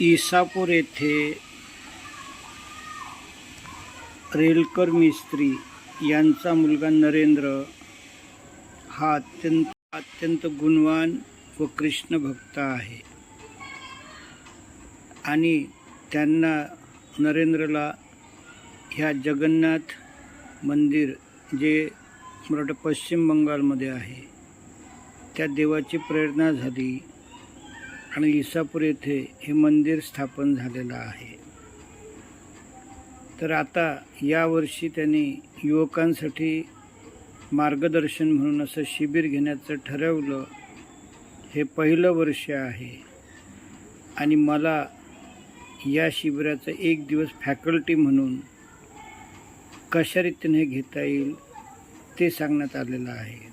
इसापूर येथे रेलकर मिस्त्री यांचा मुलगा नरेंद्र हा अत्यंत अत्यंत गुणवान व कृष्ण भक्त आहे. आणि त्यांना नरेंद्रला ह्या जगन्नाथ मंदिर जे मला पश्चिम बंगालमध्ये आहे त्या देवाची प्रेरणा झाली. आणि इसापूर येथे हे मंदिर स्थापन झालेलं आहे. तर आता यावर्षी त्यांनी युवकांसाठी मार्गदर्शन म्हणून असं शिबिर घेण्याचं ठरवलं. हे पहिलं वर्ष आहे. आणि मला या शिबिराचं एक दिवस फॅकल्टी म्हणून कशा रीतीने घेता येईल ते सांगण्यात आलेलं आहे.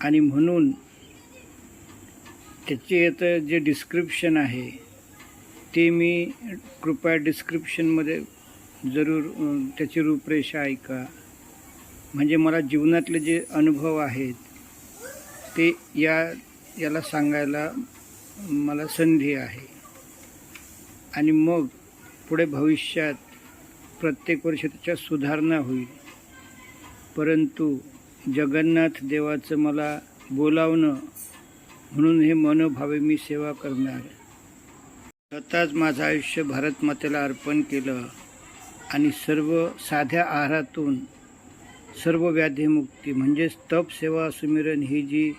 आणि म्हणून त्याचे आता जे डिस्क्रिप्शन आहे ते मी कृपया डिस्क्रिप्शनमध्ये जरूर त्याची रूपरेषा ऐका. म्हणजे मला जीवनातले जे अनुभव आहेत ते या याला सांगायला मला संधी आहे. आणि मग पुढे भविष्यात प्रत्येक वर्ष त्याच्यात सुधारणा होईल. परंतु जगन्नाथ देवाचं मला बोलावणं म्हणून हे मनोभावे मी सेवा करणार. स्वतःच माझं आयुष्य भारतमातेला अर्पण केलं आणि सर्व साध्या आहारातून सर्व व्याधीमुक्ती म्हणजेच तप सेवा सुमिरन ही जी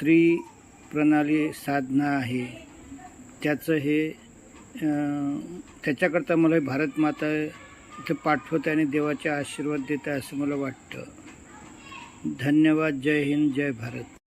त्रिप्रणाली साधना आहे त्याचं हे त्याच्याकरता मला भारत माता इथं पाठवत आणि देवाचे आशीर्वाद देत आहे असं मला वाटतं. धन्यवाद. जय हिंद. जय भारत.